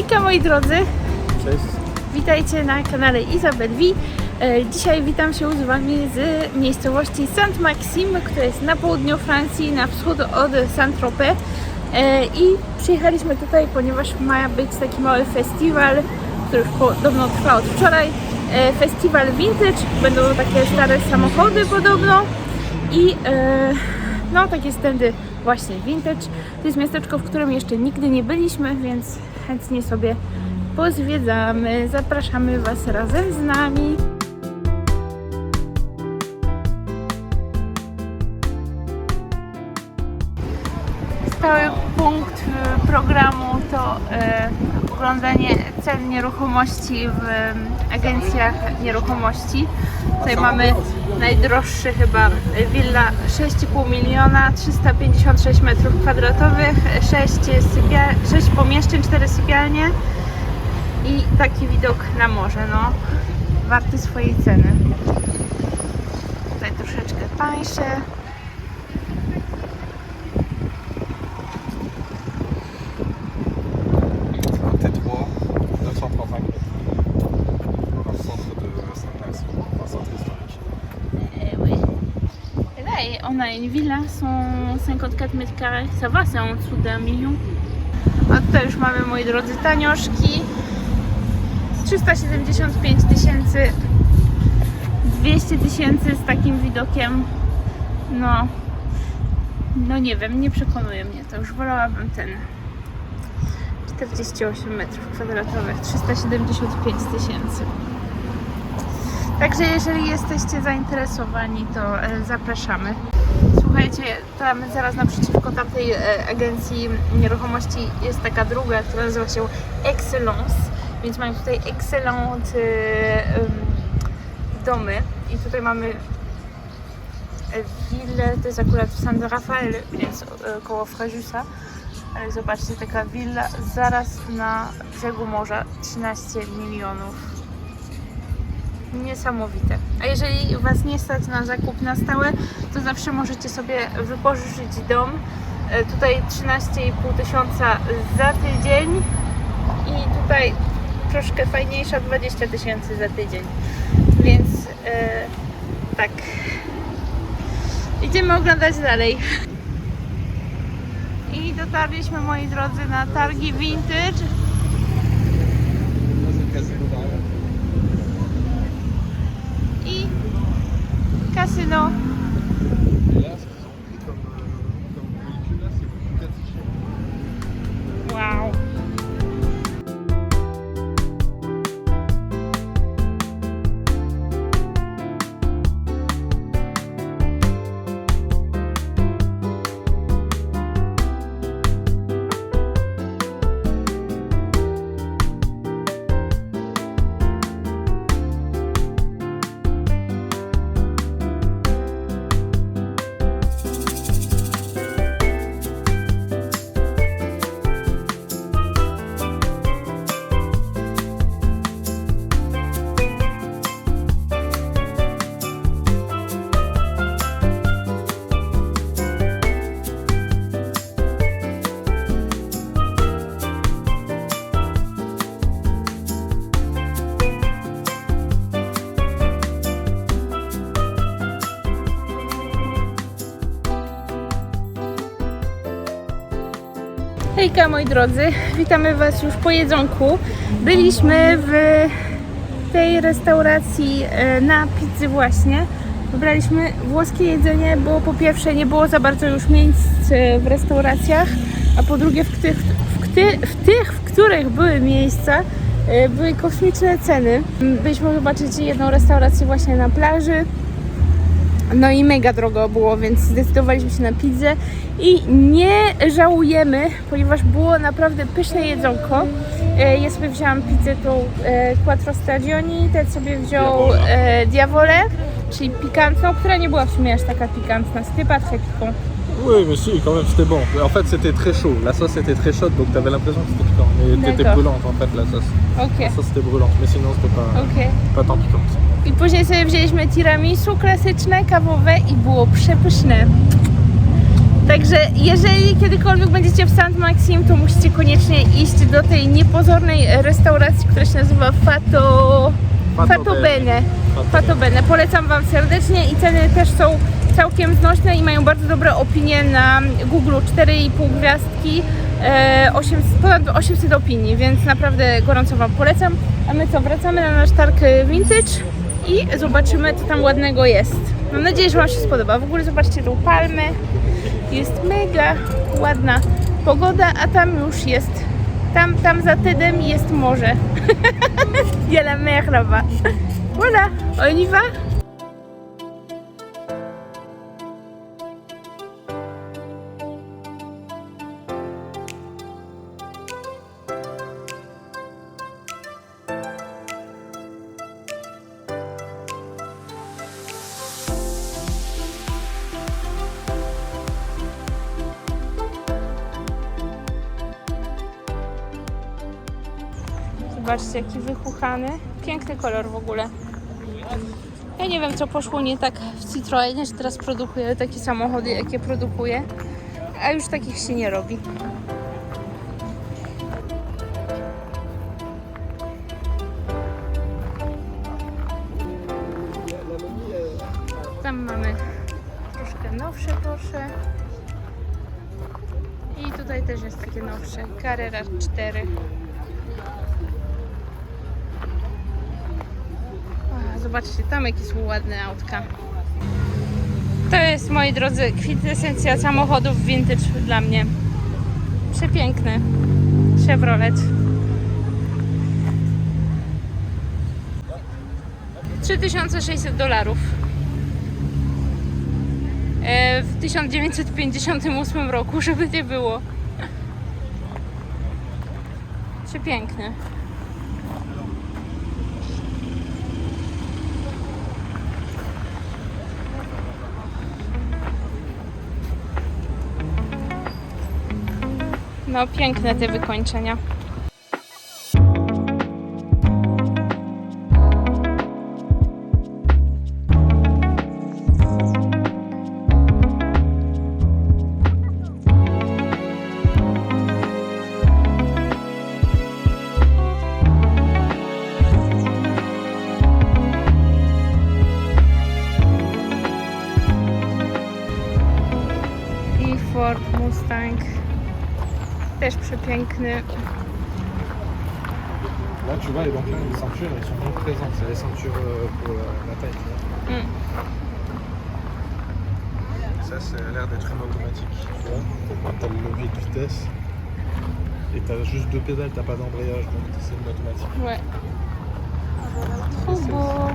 Hejka moi drodzy, Cześć. witajcie na kanale Izabel V. E, Dzisiaj witam się z Wami z miejscowości Saint-Maxime, która jest na południu Francji, na wschód od Saint-Tropez. E, I przyjechaliśmy tutaj, ponieważ ma być taki mały festiwal, który już podobno trwa od wczoraj. E, Festiwal Vintage, będą takie stare samochody podobno. I no takie stędy właśnie vintage. To jest miasteczko, w którym jeszcze nigdy nie byliśmy, więc chętnie sobie pozwiedzamy. Zapraszamy Was razem z nami. Stały punkt e, programu to e, oglądanie cen nieruchomości w agencjach nieruchomości. Tutaj mamy najdroższy chyba e, willa 6,5 miliona, 356 metrów kwadratowych, 6, sypia- 6 pomieszczeń, 4 sypialnie i taki widok na morze, no warty swojej ceny. Tutaj troszeczkę tańsze. A une villa, 154 mètres carrés. Ça va, c'est en dessous d'un million. A tutaj już mamy, moi drodzy, tanioszki. 375 tysięcy. 200 tysięcy z takim widokiem. No, no nie wiem, nie przekonuje mnie to. Już wolałabym ten 48 metrów kwadratowych, 375 tysięcy. Także jeżeli jesteście zainteresowani, to e, zapraszamy. Słuchajcie, tam zaraz naprzeciwko tamtej e, agencji nieruchomości jest taka druga, która nazywa się Excellence, więc mają tutaj excellent e, domy i tutaj mamy willę, to jest akurat w San Rafael, więc e, koło Frejusa. Ale zobaczcie, taka willa zaraz na brzegu morza, 13 milionów niesamowite. A jeżeli Was nie stać na zakup na stałe, to zawsze możecie sobie wypożyczyć dom. E, Tutaj 13,5 tysiąca za tydzień i tutaj troszkę fajniejsza 20 tysięcy za tydzień. Więc e, tak. Idziemy oglądać dalej. I dotarliśmy moi drodzy na targi vintage. Kasyno. Et Hejka moi drodzy, witamy Was już po jedzonku. Byliśmy w tej restauracji e, na pizzy właśnie. Wybraliśmy włoskie jedzenie, bo po pierwsze nie było za bardzo już miejsc e, w restauracjach, a po drugie w tych, w, kty, w, tych, w których były miejsca, e, były kosmiczne ceny. Byliśmy zobaczyć jedną restaurację właśnie na plaży. No i mega drogo było, więc zdecydowaliśmy się na pizzę i nie żałujemy, ponieważ było naprawdę pyszne jedzonko. E, Ja sobie wzięłam pizzę tą e, Quattro Stagioni, ten sobie wziął e, Diavole, czyli pikantną, która nie była w sumie aż taka pikantna. Pas très piquant. Oui, mais si, quand même, c'était bon. En fait, c'était très chaud. La sauce était très chaude, donc t'avais l'impression que c'était piquant. Mais t'étais D'accord. brûlante, en fait, la sauce. Ok, La sauce, c'était brûlant, mais sinon, c'était pas, ok. pas tant piquant. I później sobie wzięliśmy tiramisu klasyczne, kawowe i było przepyszne. Także jeżeli kiedykolwiek będziecie w Saint Maxim, to musicie koniecznie iść do tej niepozornej restauracji, która się nazywa Fato... Fato Bene. Fato Bene. Polecam Wam serdecznie i ceny też są całkiem znośne i mają bardzo dobre opinie na Google 4,5 gwiazdki, e, 800, ponad 800 opinii, więc naprawdę gorąco Wam polecam. A my co, wracamy na nasz targ vintage i zobaczymy co tam ładnego jest. Mam nadzieję, że Wam się spodoba. W ogóle zobaczcie tą palmę. Jest mega ładna pogoda, a tam już jest, tam, tam za Tedem jest morze. Il y a la mer là-bas. Voilà, on y va Zobaczcie, jaki wychuchany. Piękny kolor w ogóle. Ja nie wiem, co poszło nie tak w Citroenie, że teraz produkuje takie samochody, jakie produkuje, a już takich się nie robi. Tam mamy troszkę nowsze Porsche. I tutaj też jest takie nowsze. Carrera 4. Zobaczcie, tam jakie są ładne autka. To jest, moi drodzy, kwintesencja samochodów vintage dla mnie. Przepiękny. Chevrolet. 3600 dolarów. E, W 1958 roku, żeby nie było. Przepiękny. No, piękne te wykończenia. Ford Mustang. Też przepiękny. Là, tu vois, donc là, les ceintures, elles sont bien présentes. C'est les ceintures euh, pour la, la taille. tu. Mm. Ça, c'est a l'air d'être une automatique. Tu t'as le levier de vitesse. Et t'as juste deux pédales, t'as pas d'embrayage, donc c'est une automatique. Ouais. Trop beau.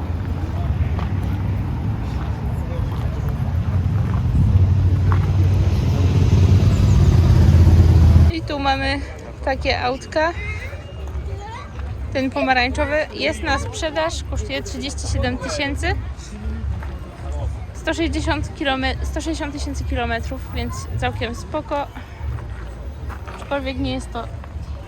Mamy takie autka. Ten pomarańczowy jest na sprzedaż, kosztuje 37 tysięcy. 160 km, 160 tysięcy kilometrów, więc całkiem spoko. Aczkolwiek nie jest to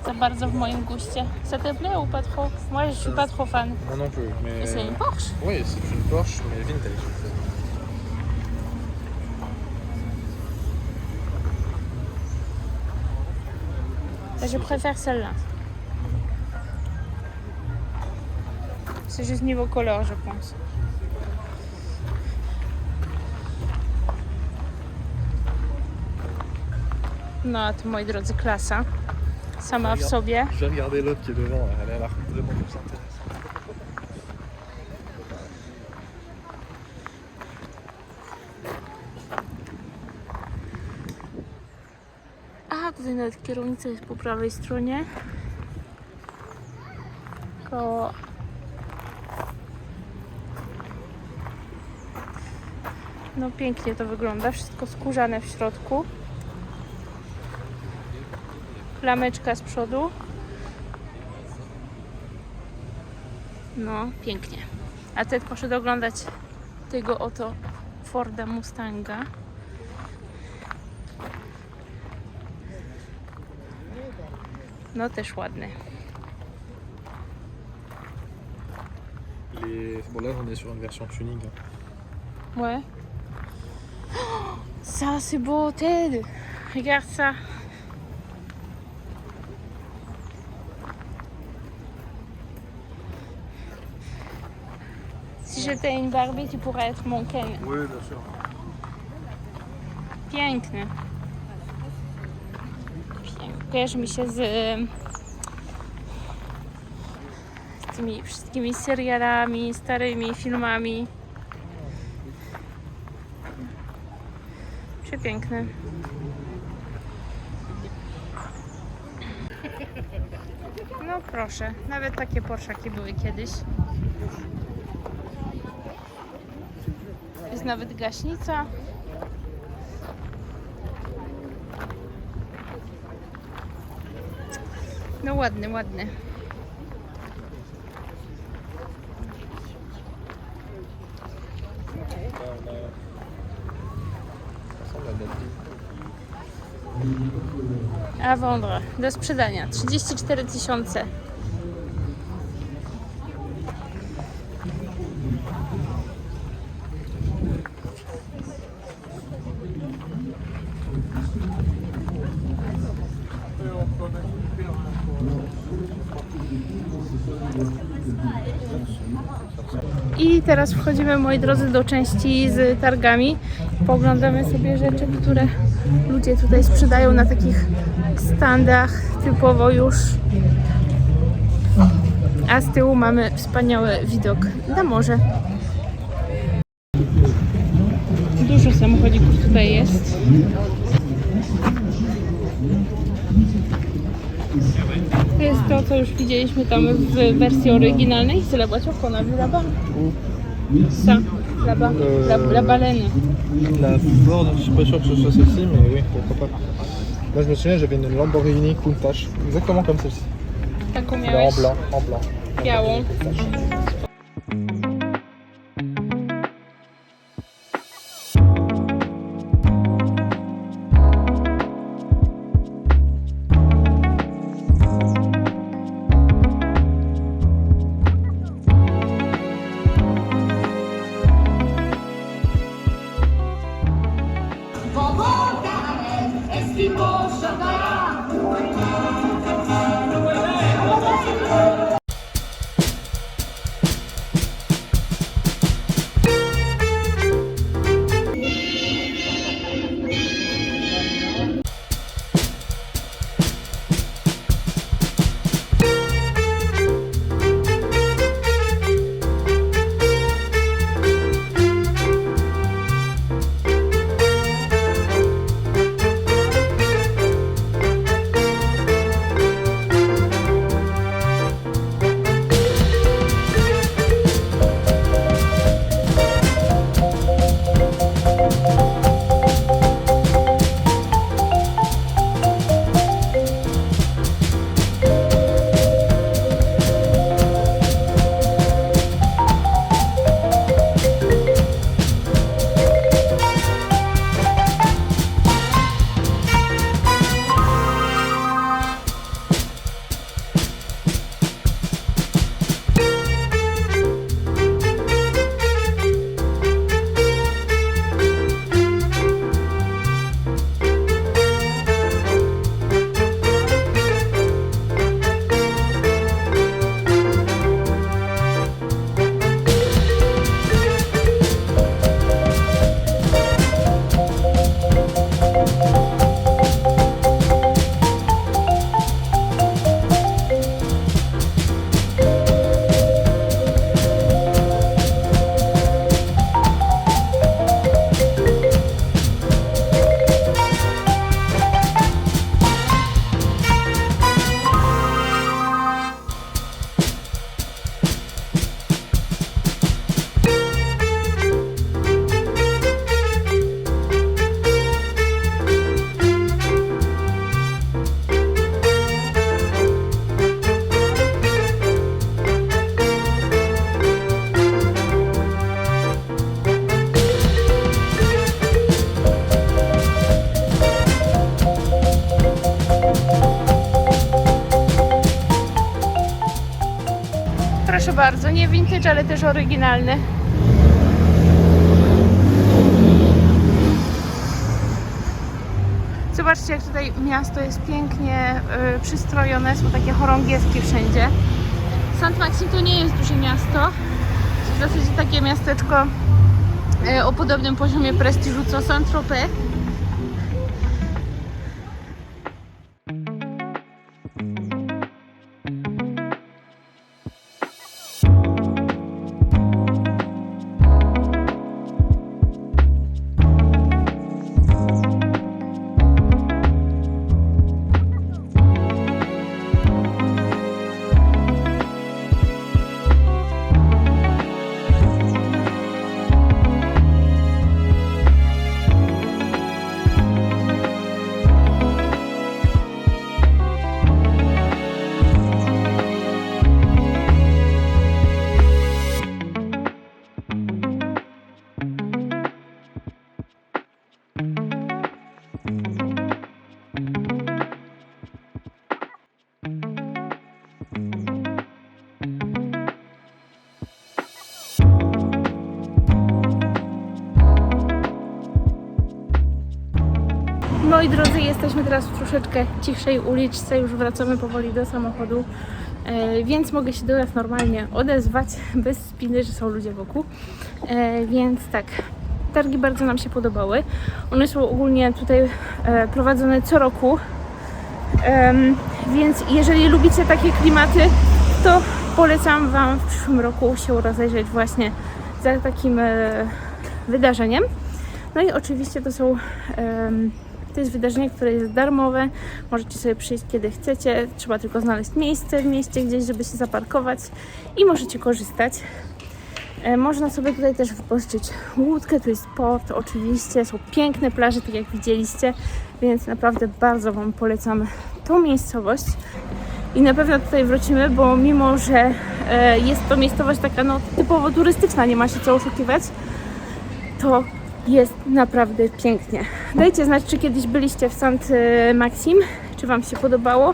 za bardzo w moim guście. Ça te plaît ou pas trop? Moi, je suis pas trop fan. Moi non plus, mais. Mais c'est une Porsche. Oui, c'est une Porsche, mais vintage. Je préfère celle-là. C'est juste niveau couleur, je pense. No, to moi drodzy, klasa. Sama w sobie. Je vais regarder l'autre qui est devant, elle a l'air vraiment plus intéressante. Nawet kierownica jest po prawej stronie. Koło. No pięknie to wygląda, wszystko skórzane w środku. Klameczka z przodu. No, pięknie. A Ted poszedł oglądać tego oto Forda Mustanga. No też ładny. Les... Bon, là, on est sur une version tuning. Ouais. Ça, c'est beau, Ted. Regarde ça. Si j'étais une Barbie, tu pourrais être mon Ken. Oui, bien sûr. Piękny. Kojarzy mi się z, z tymi wszystkimi serialami, starymi filmami. Przepiękny. No proszę, nawet takie porszaki były kiedyś. Jest nawet gaśnica. No ładny, ładny. A wądra, do sprzedania. 34 tysiące. I teraz wchodzimy, moi drodzy, do części z targami. Poglądamy sobie rzeczy, które ludzie tutaj sprzedają na takich standach typowo już. A z tyłu mamy wspaniały widok na morze. Dużo samochodzików tutaj jest. To jest to, co już widzieliśmy tam w wersji oryginalnej. C'est la voiture qu'on là-bas. Ça, la, la baleine. La Ford, je suis pas sûr que ce soit celle-ci, mais oui, pourquoi pas. Moi, je me souviens, j'avais une Lamborghini Countach, exactement comme celle-ci. Taką Mais en blanc, en blanc. Proszę bardzo, nie vintage, ale też oryginalny. Zobaczcie, jak tutaj miasto jest pięknie y, przystrojone, są takie chorągieski wszędzie. St. Maxim to nie jest duże miasto, to w zasadzie takie miasteczko y, o podobnym poziomie prestiżu co Saint-Tropez. Jesteśmy teraz w troszeczkę cichszej uliczce, już wracamy powoli do samochodu, e, więc mogę się do Was normalnie odezwać, bez spiny, że są ludzie wokół. E, więc tak, targi bardzo nam się podobały. One są ogólnie tutaj e, prowadzone co roku, więc jeżeli lubicie takie klimaty, to polecam Wam w przyszłym roku się rozejrzeć właśnie za takim wydarzeniem. No i oczywiście to są to jest wydarzenie, które jest darmowe. Możecie sobie przyjść kiedy chcecie. Trzeba tylko znaleźć miejsce w mieście gdzieś, żeby się zaparkować i możecie korzystać. E, Można sobie tutaj też wypożyczyć łódkę, tu jest port oczywiście, są piękne plaże, tak jak widzieliście, więc naprawdę bardzo Wam polecam tą miejscowość. I na pewno tutaj wrócimy, bo mimo, że e, jest to miejscowość taka no, typowo turystyczna, nie ma się co oszukiwać, to jest naprawdę pięknie. Dajcie znać, czy kiedyś byliście w St. Maxim, czy Wam się podobało,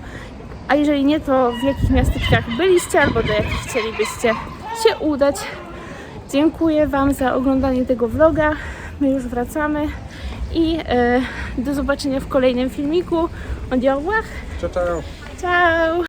a jeżeli nie, to w jakich miasteczkach byliście albo do jakich chcielibyście się udać. Dziękuję Wam za oglądanie tego vloga. My już wracamy i e, do zobaczenia w kolejnym filmiku. Au revoir. Ciao, ciao. Ciao!